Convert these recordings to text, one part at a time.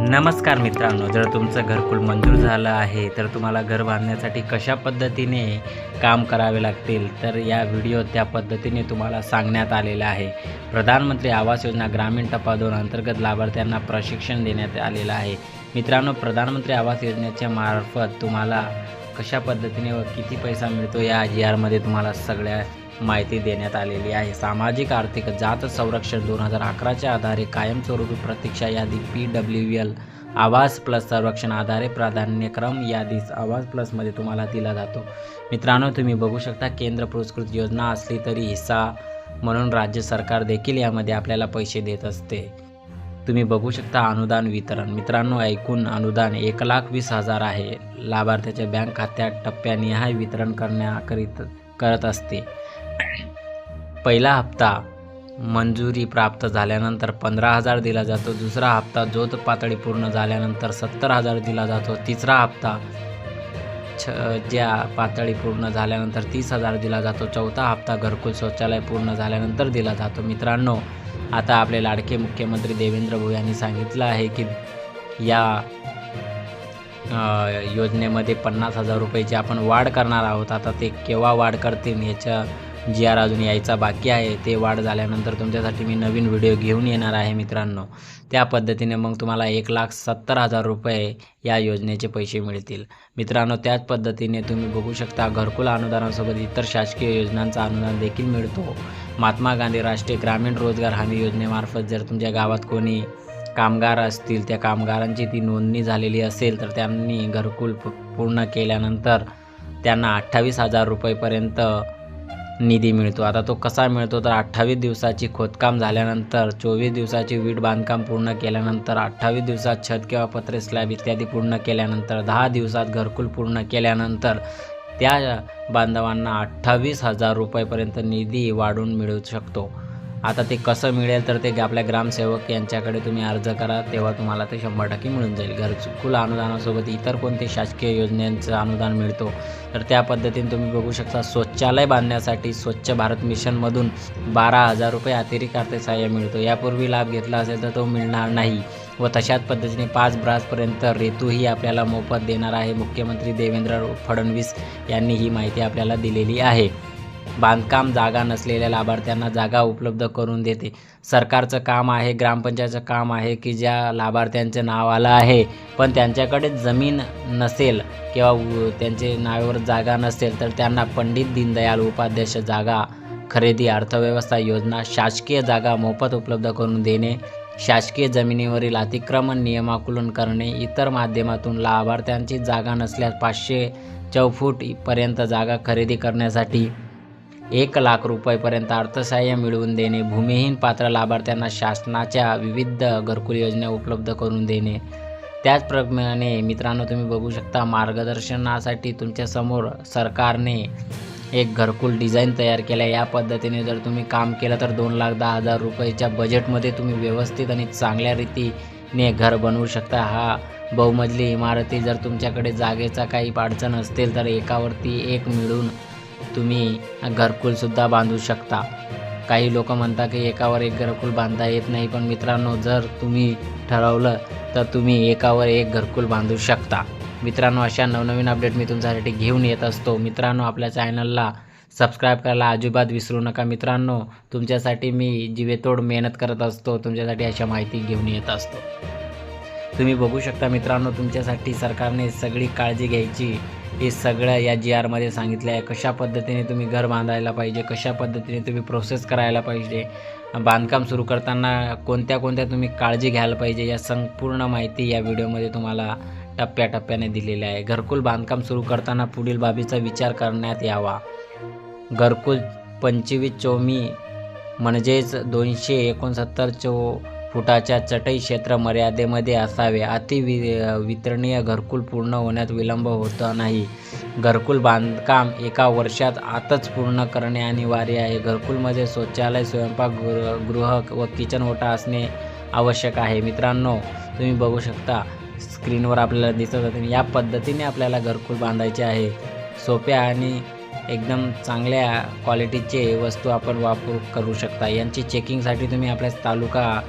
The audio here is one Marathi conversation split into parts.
नमस्कार मित्रांनो जर तुमचं घरकुल मंजूर झालं आहे तर तुम्हाला घर बांधण्यासाठी कशा पद्धतीने काम करावे लागतील तर या व्हिडिओ त्या पद्धतीने तुम्हाला सांगण्यात आलेलं आहे. प्रधानमंत्री आवास योजना ग्रामीण टप्पा दोन अंतर्गत लाभार्थ्यांना प्रशिक्षण देण्यात आलेलं आहे. मित्रांनो प्रधानमंत्री आवास योजनेच्या मार्फत तुम्हाला कशा पद्धतीने व किती पैसा मिळतो या जी आरमध्ये तुम्हाला सगळ्या माहिती देण्यात आलेली आहे. सामाजिक आर्थिक जात संरक्षण दोन हजार अकराच्या आधारे कायमस्वरूपी प्रतीक्षा यादी पी डब्ल्यू एल आवास प्लस संरक्षण आधारे प्राधान्यक्रम यादीस आवास प्लसमध्ये तुम्हाला दिला जातो. मित्रांनो तुम्ही बघू शकता केंद्र पुरस्कृत योजना असली तरी हिस्सा म्हणून राज्य सरकार देखील यामध्ये आपल्याला पैसे देत असते. तुम्ही बघू शकता अनुदान वितरण. मित्रांनो ऐकून अनुदान एक लाख वीस हजार आहे. लाभार्थ्याच्या बँक खात्यात टप्प्यानिहाय वितरण करण्याकरित करत असते. पहिला हप्ता मंजुरी प्राप्त झाल्यानंतर पंधरा हजार दिला जातो. दुसरा हप्ता जोत पातळी पूर्ण झाल्यानंतर सत्तर हजार दिला जातो. तिसरा हप्ता छ ज्या पातळी पूर्ण झाल्यानंतर तीस हजार दिला जातो. चौथा हप्ता घरकुल शौचालय पूर्ण झाल्यानंतर दिला जातो. मित्रांनो आता आपले लाडके मुख्यमंत्री देवेंद्र भोई यांनी सांगितलं आहे की या योजनेमध्ये पन्नास हजार रुपयाची आपण वाढ करणार आहोत. आता ते केव्हा वाढ करतील याच्या जी आर अजून यायचा बाकी आहे ते वाढ झाल्यानंतर तुमच्यासाठी मी नवीन व्हिडिओ घेऊन येणार आहे मित्रांनो. त्या पद्धतीने मग तुम्हाला एक लाख सत्तर हजार रुपये या योजनेचे पैसे मिळतील. मित्रांनो त्याच पद्धतीने तुम्ही बघू शकता घरकुल अनुदानासोबत इतर शासकीय योजनांचा अनुदान देखील मिळतो. महात्मा गांधी राष्ट्रीय ग्रामीण रोजगार हमी योजनेमार्फत जर तुमच्या गावात कोणी कामगार असतील त्या कामगारांची ती नोंदणी झालेली असेल तर त्यांनी घरकुल पूर्ण केल्यानंतर त्यांना अठ्ठावीस हजार रुपयेपर्यंत निधी मिळतो. आता तो कसा मिळतो तर अठ्ठावीस दिवसाची खोदकाम झाल्यानंतर चोवीस दिवसाची वीट बांधकाम पूर्ण केल्यानंतर अठ्ठावीस दिवसात छत किंवा पत्रे स्लॅब इत्यादी पूर्ण केल्यानंतर दहा दिवसात घरकुल पूर्ण केल्यानंतर त्या बांधवांना अठ्ठावीस हजार रुपयेपर्यंत निधी वाढून मिळू शकतो. आता ते कसं मिळेल तर ते आपल्या ग्रामसेवक यांच्याकडे तुम्ही अर्ज करा तेव्हा तुम्हाला ते शंभर टक्के मिळून जाईल. घरकुल अनुदानासोबत इतर कोणते शासकीय योजनांचं अनुदान मिळतो तर त्या पद्धतीने तुम्ही बघू शकता स्वच्छालय बांधण्यासाठी स्वच्छ भारत मिशनमधून बारा हजार रुपये अतिरिक्त अर्थसहाय्य मिळतो. यापूर्वी लाभ घेतला असेल तर तो मिळणार नाही व तशाच पद्धतीने पाच ब्रासपर्यंत रेतूही आपल्याला मोफत देणार आहे. मुख्यमंत्री देवेंद्र फडणवीस यांनी ही माहिती आपल्याला दिलेली आहे. बांधकाम जागा नसलेल्या लाभार्थ्यांना जागा उपलब्ध करून देते. सरकारचं काम आहे ग्रामपंचायतचं काम आहे की ज्या लाभार्थ्यांचं नाव आलं आहे पण त्यांच्याकडे जमीन नसेल किंवा त्यांचे नावावर जागा नसेल तर त्यांना पंडित दीनदयाल उपाध्यक्ष जागा खरेदी अर्थव्यवस्था योजना शासकीय जागा मोफत उपलब्ध करून देणे शासकीय जमिनीवरील अतिक्रमण नियमाकुलन करणे इतर माध्यमातून लाभार्थ्यांची जागा नसल्यास पाचशे चौफूट पर्यंत जागा खरेदी करण्यासाठी एक लाख रुपयेपर्यंत अर्थसहाय्य मिळवून देणे भूमिहीन पात्र लाभार्थ्यांना शासनाच्या विविध घरकुल योजना उपलब्ध करून देणे. त्याचप्रमाणे मित्रांनो तुम्ही बघू शकता मार्गदर्शनासाठी तुमच्यासमोर सरकारने एक घरकुल डिझाईन तयार केला या पद्धतीने जर तुम्ही काम केलं तर दोन लाख दहा हजार रुपयेच्या बजेटमध्ये तुम्ही व्यवस्थित आणि चांगल्या रीतीने घर बनवू शकता. हा बहुमजली इमारती जर तुमच्याकडे जागेचा काही अडचण असतील तर एकावरती एक मिळून तुम्ही घरकुलसुद्धा बांधू शकता. काही लोक म्हणतात की एकावर एक घरकुल बांधता येत नाही पण मित्रांनो जर तुम्ही ठरवलं तर तुम्ही एकावर एक घरकुल बांधू शकता. मित्रांनो अशा नवनवीन अपडेट मी तुमच्यासाठी घेऊन येत असतो. मित्रांनो आपल्या चॅनलला सबस्क्राईब करायला अजिबात विसरू नका. मित्रांनो तुमच्यासाठी मी जीवेतोड मेहनत करत असतो. तुमच्यासाठी अशा माहिती घेऊन येत असतो. तुम्ही बघू शकता मित्रांनो तुमच्यासाठी सरकारने सगळी काळजी घ्यायची. हे सगळं या जी आरमध्ये सांगितलं आहे. कशा पद्धतीने तुम्ही घर बांधायला पाहिजे कशा पद्धतीने तुम्ही प्रोसेस करायला पाहिजे बांधकाम सुरू करताना कोणत्या कोणत्या तुम्ही काळजी घ्यायला पाहिजे या संपूर्ण माहिती या व्हिडिओमध्ये तुम्हाला टप्प्याटप्प्याने दिलेली आहे. घरकुल बांधकाम सुरू करताना पुढील बाबीचा विचार करण्यात यावा. घरकुल पंचवीस चौमी म्हणजेच दोनशे एकोणसत्तर चौ फुटाच्या चटई क्षेत्र मर्यादेमध्ये असावे. अति वि वितरणीय घरकुल पूर्ण होण्यात विलंब होता नाही. घरकुल बांधकाम एका वर्षात आतच पूर्ण करणे अनिवार्य आहे. घरकुलमध्ये शौचालय स्वयंपाक गृह गृह व किचन ओटा असणे आवश्यक आहे. मित्रांनो तुम्ही बघू शकता स्क्रीनवर आपल्याला दिसत होते या पद्धतीने आपल्याला घरकुल बांधायचे आहे. सोप्या आणि एकदम चांगल्या क्वालिटीचे वस्तू आपण वापर करू शकता. यांची चेकिंगसाठी तुम्ही आपल्या तालुका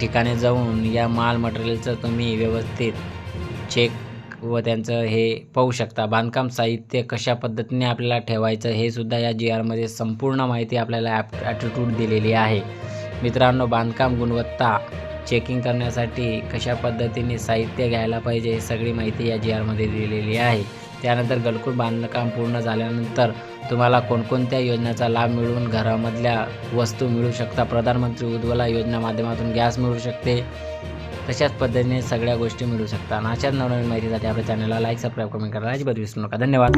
ठिकाणी जाऊन या माल मटेरियलचं तुम्ही व्यवस्थित चेक व त्यांचं हे पाहू शकता. बांधकाम साहित्य कशा पद्धतीने आपल्याला ठेवायचं हे सुद्धा या जी आरमध्ये संपूर्ण माहिती आपल्याला ॲप ॲटिट्यूड दिलेली आहे. मित्रांनो बांधकाम गुणवत्ता चेकिंग करण्यासाठी कशा पद्धतीने साहित्य घ्यायला पाहिजे ही सगळी माहिती या जी आरमध्ये दिलेली आहे. त्यानंतर गलकुल बांधकाम पूर्ण झाल्यानंतर तुम्हाला कोणकोणत्या योजनेचा लाभ मिळून घरामधल्या वस्तू मिळू शकता? प्रधानमंत्री उज्ज्वला योजना माध्यमातून गॅस मिळू शकते. तशाच पद्धतीने सगळ्या गोष्टी मिळू शकतात. आणि अशाच नवनवीन माहितीसाठी आपल्या चॅनलला लाईक सबस्क्राईब कमेंट करायला अजिबात विसरू नका. धन्यवाद.